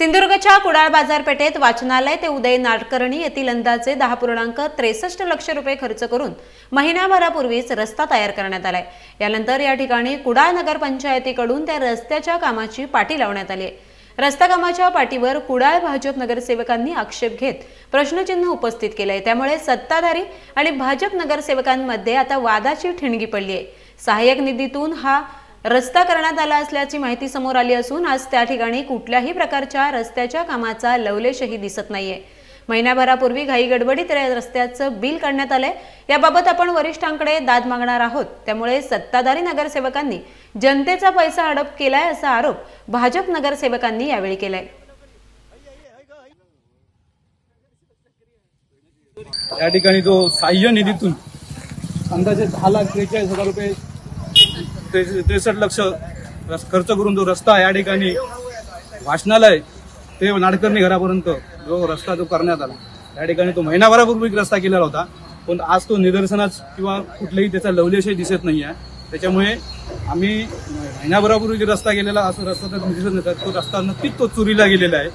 सिंधुदुर्गच्या कुडाळ बाजारपेठेत वाचनालय ते उदय नाटकर्णी येथील अंदाजे दहा पूर्णांक त्रेसष्ट लक्ष रुपये खर्च करून महिनाभरापूर्वीच रस्ता तयार करण्यात आलाय. यानंतर या ठिकाणी कुडाळ नगरपंचायतीकडून त्या रस्त्याच्या कामाची पाटी लावण्यात आली आहे. रस्ता कामाच्या पाठीवर कुडाळ भाजप नगरसेवकांनी आक्षेप घेत प्रश्नचिन्ह उपस्थित केलंय. त्यामुळे सत्ताधारी आणि भाजप नगरसेवकांमध्ये आता वादाची ठिणगी पडली आहे. सहाय्यक निधीतून हा रस्ता करण्यात आला असल्याची माहिती समोर आली असून आज त्या ठिकाणी कुठल्याही प्रकारच्या रस्त्याच्या कामाचा लवलेशही दिसत नाहीये. महिन्याभरापूर्वी घाई गडबडीत या रस्त्याचं बिल काढण्यात आलंय. याबाबत आपण वरिष्ठांकडे दाद मागणार आहोत. त्यामुळे सत्ताधारी नगरसेवकांनी जनतेचा पैसा हडप केलाय असा आरोप भाजप नगरसेवकांनी यावेळी केलाय. या ठिकाणी जो सहाय्य निधीतून अंदाजे दहा लाख त्रेचाळीस हजार रुपये ते त्रेसष्ट लक्ष रस- खर्च करून जो रस्ता या ठिकाणी वाचनालय ते नाडकर्णी घरापर्यंत जो रस्ता जो करण्यात आला. त्या ठिकाणी तो महिनाभरापूर्वी रस्ता केलेला होता पण आज तो निदर्शनाच किंवा कुठलेही त्याचा लवलेशही दिसत नाही आहे त्याच्यामुळे आम्ही महिनाभरापूर्वी जे रस्ता गेलेला असं रस्ता तर दिसत नाही तो रस्ता नक्कीच तो चोरीला गेलेला आहे.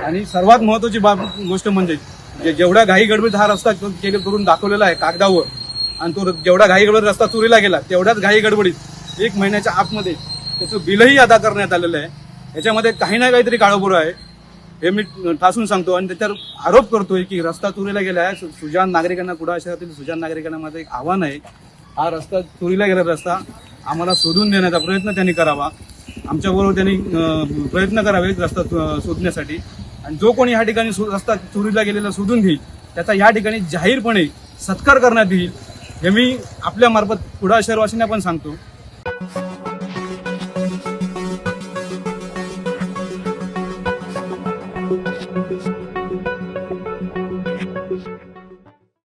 आणि सर्वात महत्वाची बाब गोष्ट म्हणजे जे जेवढ्या घाई गडबडीत हा रस्ता केले करून दाखवलेला आहे कागदावर आणि तो जेवढा घाई गडबडीत रस्ता चोरीला गेला तेवढ्याच घाई गडबडीत एक महिन्याच्या आतमध्ये त्याचं बिलही अदा करण्यात आलेलं आहे. याच्यामध्ये काही ना काहीतरी काळोबोर आहे. हे मी ठासून सांगतो आणि त्याच्यावर आरोप करतोय की रस्ता चोरीला गेला आहे. सुजान नागरिकांना कुडाळ शहरातील सुजान नागरिकांना माझं एक आव्हान आहे. हा रस्ता चोरीला गेला रस्ता आम्हाला शोधून देण्याचा प्रयत्न त्यांनी करावा. आमच्याबरोबर त्यांनी प्रयत्न करावे रस्ता शोधण्यासाठी. आणि जो कोणी ह्या ठिकाणी सो- रस्ता चोरीला गेलेला शोधून घेईल त्याचा या ठिकाणी जाहीरपणे सत्कार करण्यात येईल हे मी आपल्यामार्फत कुडाळ शहरवासींना पण सांगतो.